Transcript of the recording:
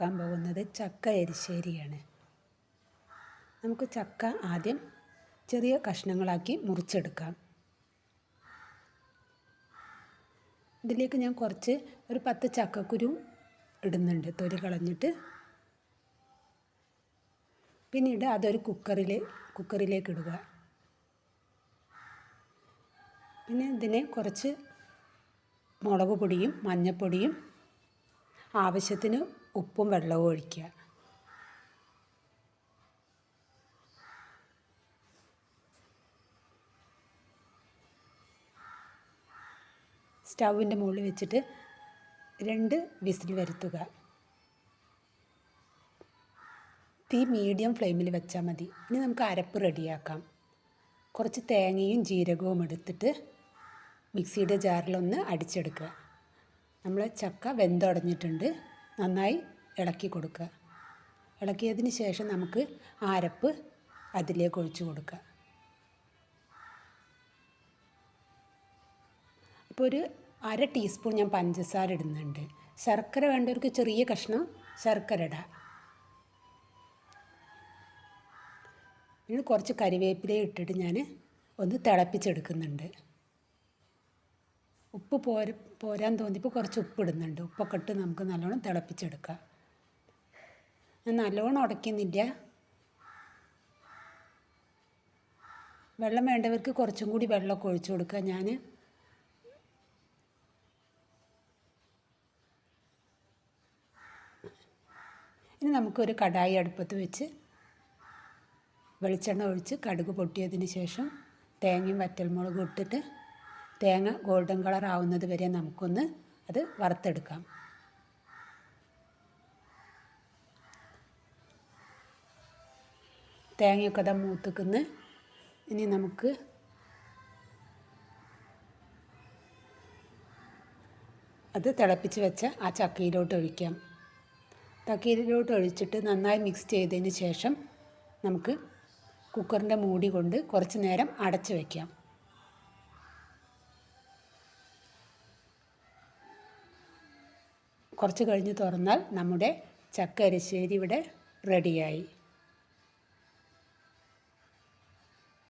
ഉണ്ടാക്കാൻ പോകുന്നത് ചക്ക എരിശ്ശേരിയാണ്. നമുക്ക് ചക്ക ആദ്യം ചെറിയ കഷ്ണങ്ങളാക്കി മുറിച്ചെടുക്കാം. ഇതിലേക്ക് ഞാൻ കുറച്ച് ഒരു പത്ത് ചക്കക്കുരു ഇടുന്നുണ്ട്. തൊലി കളഞ്ഞിട്ട്. പിന്നീട് അതൊരു കുക്കറിൽ കുക്കറിലേക്ക് ഇടുക. പിന്നെ ഇതിനെ കുറച്ച് മുളക് പൊടിയും മഞ്ഞൾപ്പൊടിയും ആവശ്യത്തിന് ഉപ്പും വെള്ളവും ഒഴിക്കുക. സ്റ്റൗവിന്റെ മുകളിൽ വെച്ചിട്ട് രണ്ട് വിസിൽ വരുത്തുക. തീ മീഡിയം ഫ്ലെയിമിൽ വെച്ചാൽ മതി. ഇനി നമുക്ക് അരപ്പ് റെഡിയാക്കാം. കുറച്ച് തേങ്ങയും ജീരകവും എടുത്തിട്ട് മിക്സിയുടെ ജാറിലൊന്ന് അടിച്ചെടുക്കുക. നമ്മൾ ചക്ക വെന്തുടഞ്ഞിട്ടുണ്ട്. നന്നായി ഇളക്കി കൊടുക്കുക. ഇളക്കിയതിന് ശേഷം നമുക്ക് ആരപ്പ് അതിലേക്ക് ഒഴിച്ചു കൊടുക്കുക. ഇപ്പോൾ ഒരു അര ടീസ്പൂൺ ഞാൻ പഞ്ചസാര ഇടുന്നുണ്ട്. ശർക്കര വേണ്ടവർക്ക് ചെറിയ കഷ്ണം ശർക്കര ഇടാം. പിന്നെ കുറച്ച് കരിവേപ്പില ഇട്ടിട്ട് ഞാൻ ഒന്ന് തിളപ്പിച്ചെടുക്കുന്നുണ്ട്. ഉപ്പ് പോര പോരാൻ തോന്നിയപ്പോൾ കുറച്ച് ഉപ്പ് ഇടുന്നുണ്ട്. ഉപ്പൊക്കെ ഇട്ട് നമുക്ക് നല്ലോണം തിളപ്പിച്ചെടുക്കാം. ഞാൻ നല്ലോണം ഉടയ്ക്കുന്നില്ല വെള്ളം വേണ്ടവർക്ക് കുറച്ചും കൂടി വെള്ളമൊക്കെ ഒഴിച്ചു കൊടുക്കുക ഞാൻ ഇനി നമുക്കൊരു കടായി അടുപ്പത്ത് വെച്ച് വെളിച്ചെണ്ണ ഒഴിച്ച് കടുക് പൊട്ടിയതിന് ശേഷം തേങ്ങയും വറ്റൽമുളകും ഇട്ടിട്ട് തേങ്ങ ഗോൾഡൻ കളർ ആവുന്നത് വരെ നമുക്കൊന്ന് അത് വറുത്തെടുക്കാം. തേങ്ങയൊക്കെ അതാ മൂത്തുക്കുന്ന്. ഇനി നമുക്ക് അത് തിളപ്പിച്ച് വെച്ച ആ ചക്കയിലോട്ട് ഒഴിക്കാം. ചക്കയിലോട്ട് ഒഴിച്ചിട്ട് നന്നായി മിക്സ് ചെയ്തതിന് ശേഷം നമുക്ക് കുക്കറിന്റെ മൂടി കൊണ്ട് കുറച്ച് നേരം അടച്ച് വയ്ക്കാം കുറച്ച് കഴിഞ്ഞ് തുറന്നാൽ നമ്മുടെ ചക്ക അരിശ്ശേരി ഇവിടെ റെഡിയായി